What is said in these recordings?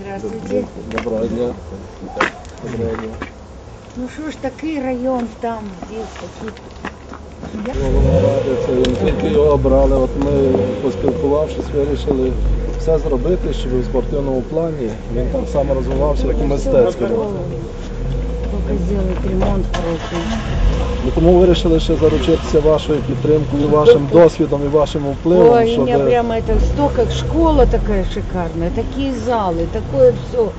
Здравствуйте. Доброго дня. Доброго дня. Ну що ж такий район там, здесь такі. Це не тільки його обрали, от ми поспілкувавшись, вирішили все зробити, щоб в спортивному плані він так само розвивався, як і мистецькому. Только сделать ремонт хороший. І тому вирішили ще заручитися вашою підтримкою, вашим досвідом і вашим впливом, Ой, у щоб меня прямо это столько, школа такая шикарная, такие залы, такое все.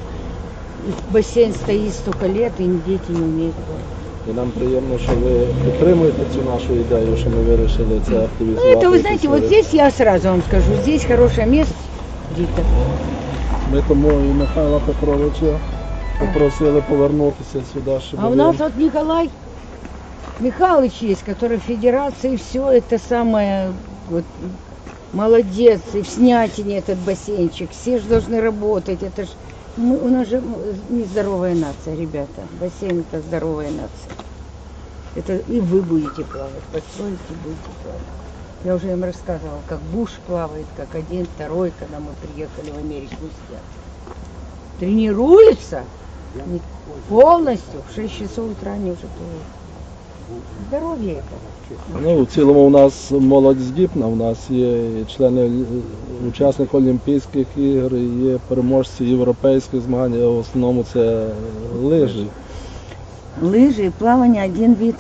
Бассейн стоит столько лет, и дети не умеют плавать. і нам приємно, що ви підтримуєте цю нашу ідею, що ми вирішили це Ну активізувати. это вы знаете, вот Це- здесь я сразу вам скажу, здесь хорошее место. Рита. Ми тому і Михайла Петровича попросили повернутися сюди, щоб А у він- нас вот Николай Михайлович есть, который в федерации все это самое вот, молодец, и в снятине этот бассейнчик, все же должны работать, это ж мы, у нас же нездоровая нация, ребята, бассейн это здоровая нация. Это и вы будете плавать, построите будете плавать. Я уже им рассказывала, как Буш плавает, как один, второй, когда мы приехали в Америку снять. Тренируются не- полностью, в 6 часов утра они уже плывут. Здоровье это. Ну, в цілому у нас молодь здібна, у нас є і члени е, учасники Олімпійських ігор, і є переможці європейських змагань, а в основному це лижі. Лыжи и плавание один вид,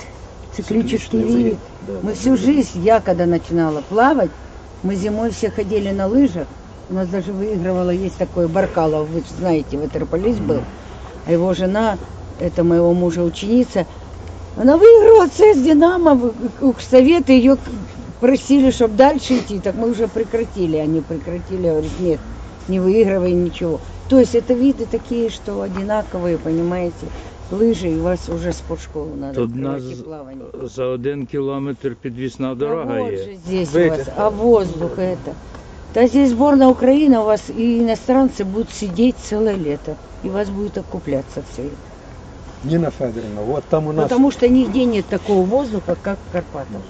циклический Цикличный вид. Мы всю жизнь, я когда начинала плавать, мы зимой все ходили на лыжах. У нас даже выигрывала, есть такой Баркалов, вы ж знаете, ветрополист был. А его жена, это моего мужа ученица, она выиграла ЦС Динамо, в- в- советы ее просили, чтобы дальше идти, так мы уже прекратили, они прекратили, говорит, нет, не выигрывай ничего. То есть это виды такие, что одинаковые, понимаете, лыжи, и у вас уже спортшколу надо Тут открывать нас и плавание. за один кілометр підвісна дорога а вот є. же здесь у вас, а воздух это. Да здесь сборная Украины, у вас и иностранцы будут сидеть целое лето, и у вас будет окупляться все это. Ніна Федоровна, от там у нас Потому что нигде нет такого воздуха, как в Карпатах.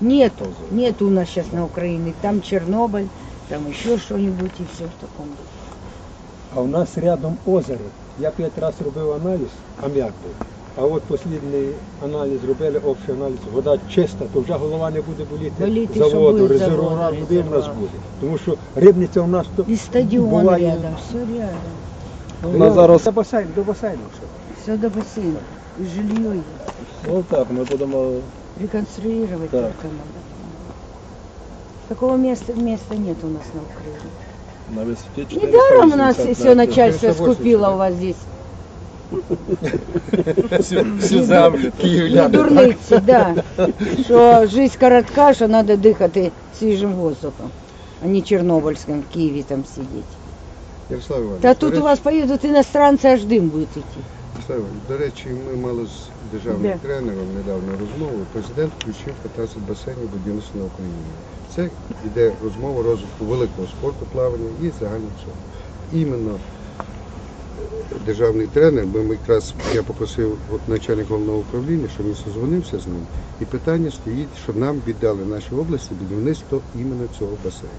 Нету, нету у нас сейчас на Украине. Там Чернобыль, там еще что-нибудь и все в таком духе. а у нас рядом озеро. Я п'ять разів робив аналіз, аміак був. А от послідний аналіз робили, общий аналіз, вода чиста, то вже голова не буде боліти Боліти, за що воду, буде за резервуар воду, води в нас резервуар. буде. Тому що рибниця у нас то И стадион буває. рядом, все рядом. У нас зараз До басейну, до басейну все. Все до бассейна. И жилье есть. ну так, ми будемо Реконструировать Так. только надо. Такого места, места нет у нас на Украине. на висоті 480 Недаром у нас метрів. все начальство 480, скупило да. у вас здесь. всю землю. Не дурниці, да. Що жизнь коротка, що треба дихати свіжим воздухом, а не Чорнобильським в Києві там сидіти. Ярослав Іванович, Та до тут у речі- вас поїдуть іностранці, аж дим буде йти. До речі, ми мали з державним Де? тренером недавно розмову. Президент включив 15 басейнів будівництва на Україні. Це йде розмова розвитку великого спорту плавання і загального всього. Іменно е, державний тренер, ми якраз я попросив от начальника головного управління, щоб він созвонився з ним. І питання стоїть, щоб нам віддали нашій області будівництво іменно цього басейну.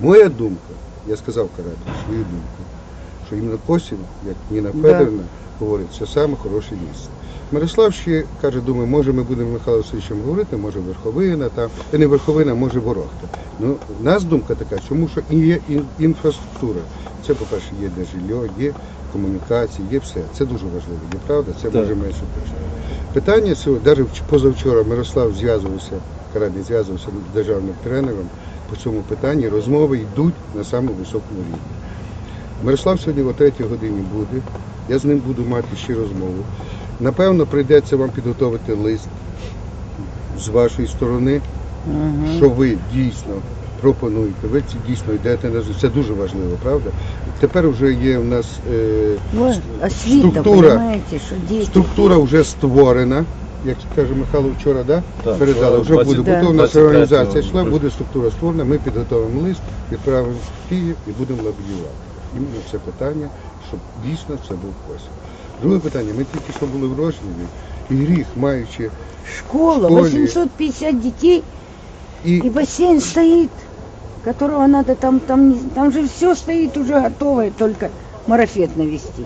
Моя думка, я сказав Карату свою думку, що іменно Косів, як Ніна Да. Федорівна говорить, це саме хороше місце. Мирослав ще каже, думаю, може ми будемо Михайло Васильовичем говорити, може Верховина, там, та не Верховина, може Ворохта. Ну, у нас думка така, чому що і є інфраструктура. Це, по-перше, є де жилье, є комунікації, є все. Це дуже важливо, є правда, це може менше точно. Питання цього, навіть позавчора Мирослав зв'язувався, Карадний зв'язувався з державним тренером по цьому питанні, розмови йдуть на самому високому рівні. Мирослав сьогодні о 3 годині буде. Я з ним буду мати ще розмову. Напевно, прийдеться вам підготовити лист з вашої сторони, що ви дійсно пропонуєте. Ви ці дійсно йдете на зустріч. Це дуже важливо, правда? Тепер вже є у нас е, освіта, Структура. що діти. структура вже створена. Як каже Михайло вчора, да? Так, передали, вже буде. Да. Бо то у нас 23 організація йшла, буде структура створена, ми підготовимо лист, відправимо в Київ і будемо лобіювати. Іменно це питання, щоб дійсно це був Косів. Друге питання, ми тільки що були в Рожневі, і гріх, маючи Школа, школі. 850 дітей, і і басейн стоїть. которого надо там, там, там же все стоит уже готовое, только марафет навести.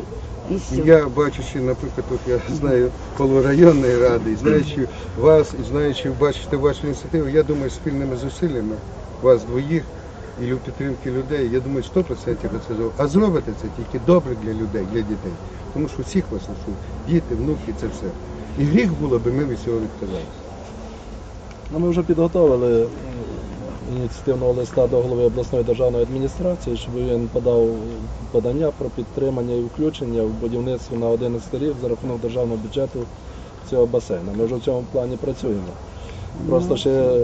И все. Я бачучи, наприклад, от я знаю голову районної ради, і знаючи вас, і знаючи, бачите вашу ініціативу, я думаю, спільними зусиллями вас двоїх і підтримки людей, я думаю, 100% це зробите. А зробите це тільки добре для людей, для дітей. Тому що всіх вас несуть, діти, внуки, це все. І гріх було би ми від цього відказалися. Ну, ми вже підготовили ініціативного листа до голови обласної державної адміністрації, щоб він подав подання про підтримання і включення в будівництво на 11 рік за рахунок державного бюджету цього басейну. Ми вже в цьому плані працюємо. Просто ще е,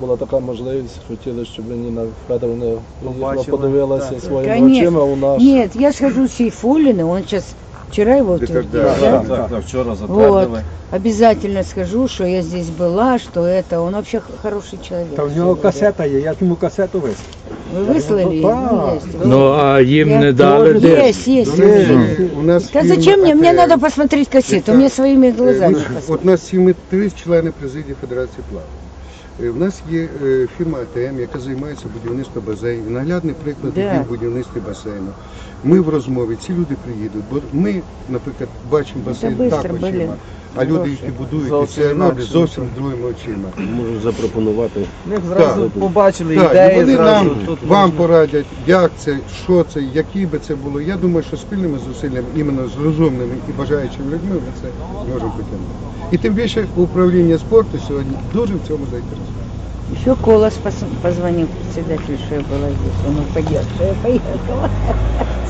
була така можливість, хотіли, щоб Ніна Федоровна приїхала, Побачила, подивилася так. своїми Конечно. очима у нас. Нет, я схожу с Сейфулиным, он сейчас, вчера его Да утвердил, когда? да? Так, так, так, вчора Вот. затвердили. Обязательно скажу, что я здесь была, что это, он вообще х- хороший человек. Та в нього касета є, я ж йому касету вислав. Вы выслали? Да. Ну, есть. Ну а їм Я не дали тоже- де? Есть, есть. До речі, есть. у нас Да фірма зачем мне? Мне АТМ. надо посмотреть кассету. Это- Мне своими Е, глазами ну, посмотреть. От нас сіми три члени президії Федерації плавання. Е, В нас є е, фірма АТМ, яка займається будівництвом басейнів. Наглядний приклад Да. є будівництва басейну. Ми в розмові, ці люди приїдуть, бо ми, наприклад, бачимо басейн быстро, так блін. а люди, які будують, і Зовсім це роблять інакше. зовсім другими очима. Можу запропонувати. Ми зразу Так. побачили Так, і ідеї, вони зразу нам тут вам порадять, як це, що це, які би це було. Я думаю, що спільними зусиллями, іменно з розумними і бажаючими людьми, ми це зможемо потягнути. І тим більше управління спорту сьогодні дуже в цьому заінтересовано. Еще Колос пос- позвонил председателю, что я была здесь. Он упадет, что я поехала.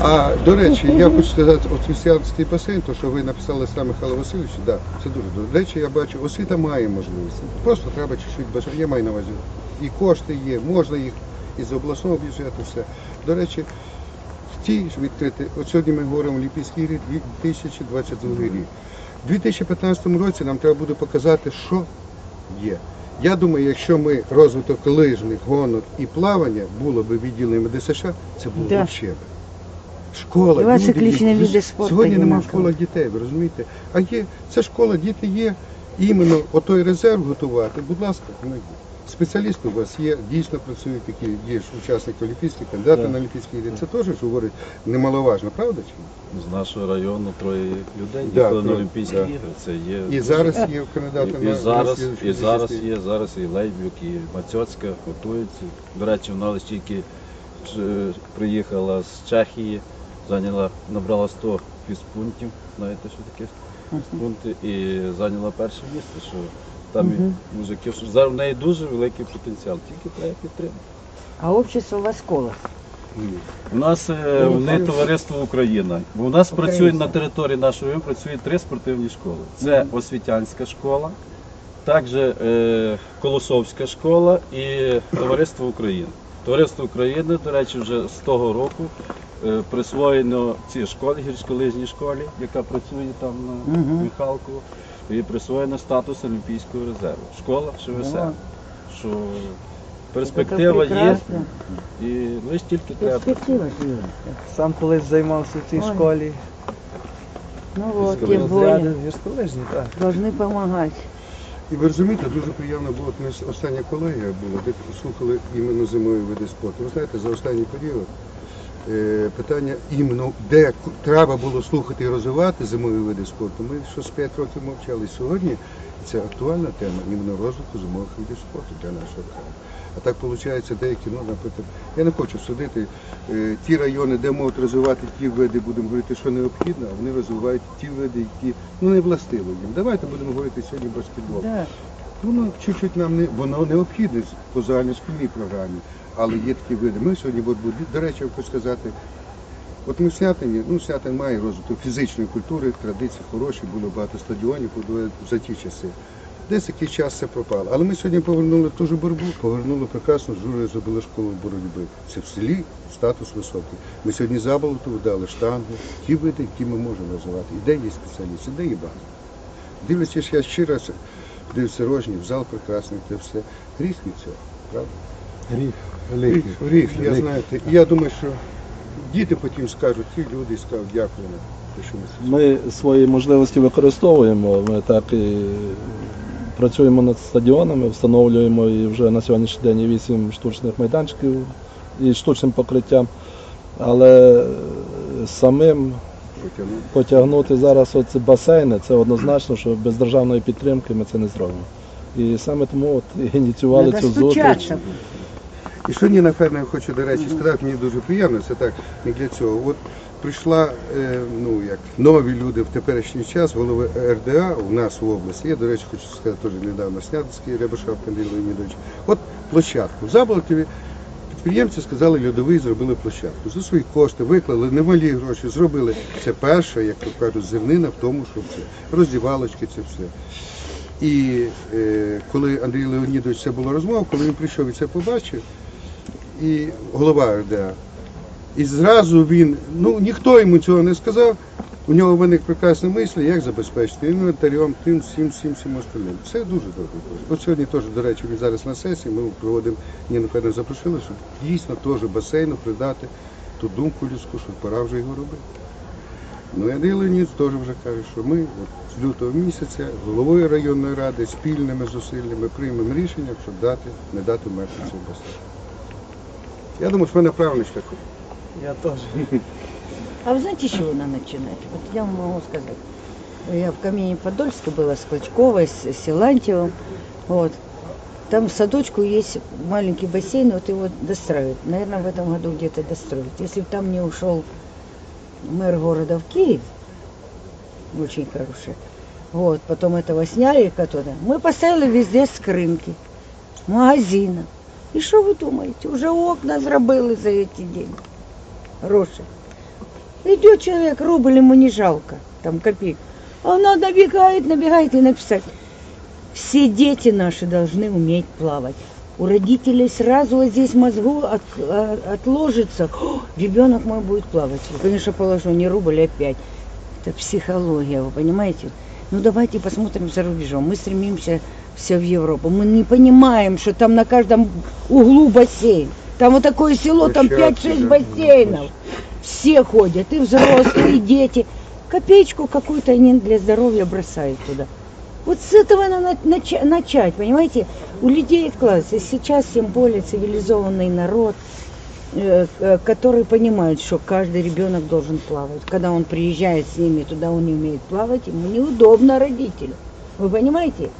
А до речі, я хочу сказати, от християнський басейн, то що ви написали саме Михайло Васильовичу, да, це дуже добре. До речі, я бачу, освіта має можливість. Просто треба чуть-чуть бажати. Я маю на увазі. І кошти є, можна їх із обласного бюджету, все. До речі, ті ж відкрити, от сьогодні ми говоримо Олімпійський рік 2022 рік. У 2015 році нам треба буде показати, що є. Я думаю, якщо ми розвиток лижних, гонок і плавання було б відділено ДСШ, це було Да. б взагалі. Школа, люди циклічні види спорту Сьогодні немає в школах дітей, ви розумієте? А є, це школа, діти є, іменно отой резерв готувати, будь ласка, спеціалісти у вас є, дійсно працюють такі, є ж учасники олімпійських, кандидати Так. на олімпійські ігри. Це теж говорить немаловажно, правда чи ні? З нашого району троє людей Да, їхали на Олімпійські да. ігри. Це є І дуже- зараз є кандидати і, на і зараз, і зараз є зараз і Лейбюк, і Мацьоцька готуються. До речі, вона лише тільки е, приїхала з Чехії, зайняла, набрала 100 фізпунктів, знаєте, що таке фізпункти, і зайняла перше місце, що там і Мгм. мужики, що зараз в неї дуже великий потенціал, тільки треба підтримати. А общество у вас Колос. У нас е, вони товариство Україна. Бо у нас працює на території нашої району працює три спортивні школи. Це освітянська школа, також е, Колосовська школа і Товариство України. Товариство України, до речі, вже з того року е, присвоєно цій школі, гірськолижній школі, яка працює там на Мгм. Михалку, і присвоєно статус Олімпійського резерву. Школа ШВС. О. Що перспектива є, і лише тільки треба. Сам колись займався в цій Ой. школі. Ну Розряди тем более, так. должны помогать. І ви розумієте, дуже приємно було, от остання колегія була, де слухали іменно зимові види спорту. Ви знаєте, за останній період питання іменно, де треба було слухати і розвивати зимові види спорту, ми щось 5 років мовчали. Сьогодні це актуальна тема іменно розвитку зимових видів спорту для нашого краю. А так виходить, деякі, ну, наприклад, я не хочу судити е, ті райони, де можуть розвивати ті види, будемо говорити, що необхідно, а вони розвивають ті види, які ну, не властиво їм. Давайте будемо говорити сьогодні баскетбол. Да. Чуть-чуть нам не воно необхідне по загальношкільній програмі, але є такі види. Ми сьогодні, до речі, хочу сказати, от ми в Снятині, ну Снятин має розвиток фізичної культури, традиції хороші, було багато стадіонів за ті часи. Десь якийсь час це пропало. Але ми сьогодні повернули ту ж боротьбу, повернули прекрасну журі зробили школу боротьби. Це в селі статус високий. Ми сьогодні заболоту дали штангу, ті види, які ми можемо розвивати. І де є спеціалісти, де є база. Дивлячись, я ще дивився зал прекрасний, це все. Гріх від цього, правда? Гріх Гріх, гріх, я знаєте. І я думаю, що діти потім скажуть, ті люди скажуть, дякую нам, ми свої можливості використовуємо. Ми так і Працюємо над стадіонами, встановлюємо і вже на сьогоднішній день і 8 штучних майданчиків і штучним покриттям. Але самим потягнути зараз оці басейни, це однозначно, що без державної підтримки ми це не зробимо. І саме тому от ініціювали Надо цю зустріч. стучаться. І що Ніна Фернер хочу, до речі, сказати, мені дуже приємно, це так, не для цього. От прийшла е, ну, як нові люди в теперішній час, голови РДА у нас в області. Я, до речі, хочу сказати, теж недавно Снятський Рябошап Андрій Леонідович. От площадку. В Заболотові підприємці сказали, льодовий зробили площадку. За свої кошти виклали немалі гроші, зробили. Це перша, як то кажуть, зернина в тому, що це роздівалочки, це все. І е, коли Андрій Леонідович це була розмова, коли він прийшов і це побачив, і голова РДА, і зразу він, ну ніхто йому цього не сказав, у нього виник прекрасна мисль, як забезпечити інвентарем, тим, всім, всім, всім остальним. Це дуже добре. От сьогодні теж, до речі, він зараз на сесії, ми проводимо, Ніну Федор запросили, щоб дійсно теж басейну придати ту думку людську, що пора вже його робити. Ну, Андрій Леонід теж вже каже, що ми от з лютого місяця головою районної ради спільними зусиллями приймемо рішення, щоб дати, не дати мертвим цей басейн. Я думаю, що ми на правильному шляху. Я теж. А вы знаете, с чего надо начинать? Вот я вам могу сказать. Я в Камине Подольске была с Клочковой, с Силантьевым. Вот. Там в садочку есть маленький бассейн, вот его достраивают. Наверное, в этом году где-то достроят. Если бы там не ушел мэр города в Киев, очень хороший, вот, потом этого сняли оттуда, мы поставили везде скрынки, магазина. И что вы думаете? Уже окна зробили за эти деньги. Гроши. Идет человек, рубль ему не жалко, там копеек. А она набегает, набегает и написать. Все дети наши должны уметь плавать. У родителей сразу вот здесь мозгу от- а- отложится. «О, ребенок мой будет плавать. Я, конечно, положу не рубль, а пять. Это психология, вы понимаете? Ну давайте посмотрим за рубежом. Мы стремимся все в Европу. Мы не понимаем, что там на каждом углу бассейн. Там вот такое село, там Площадки, 5-6 да, бассейнов. Все ходят, и взрослые, и дети. Копеечку какую-то они для здоровья бросают туда. Вот с этого надо нач- начать, понимаете? У людей откладывается. И сейчас тем более цивилизованный народ, э, э, который понимает, что каждый ребенок должен плавать. Когда он приезжает с ними туда, он не умеет плавать, ему неудобно родителю. Вы понимаете?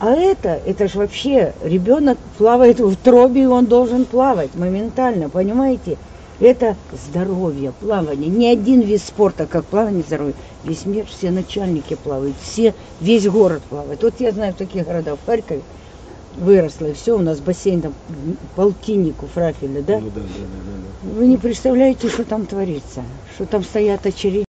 А это, это же вообще ребенок плавает в тробе, и он должен плавать моментально, понимаете? Это здоровье, плавание. Ни один вид спорта, как плавание, здоровье. Весь мир, все начальники плавают, все, весь город плавает. Вот я знаю в таких городах, в Харькове выросла, и все, у нас бассейн там полтиннику фрафеля, да? Ну, да, да, да, да. Вы не представляете, что там творится, что там стоят очереди.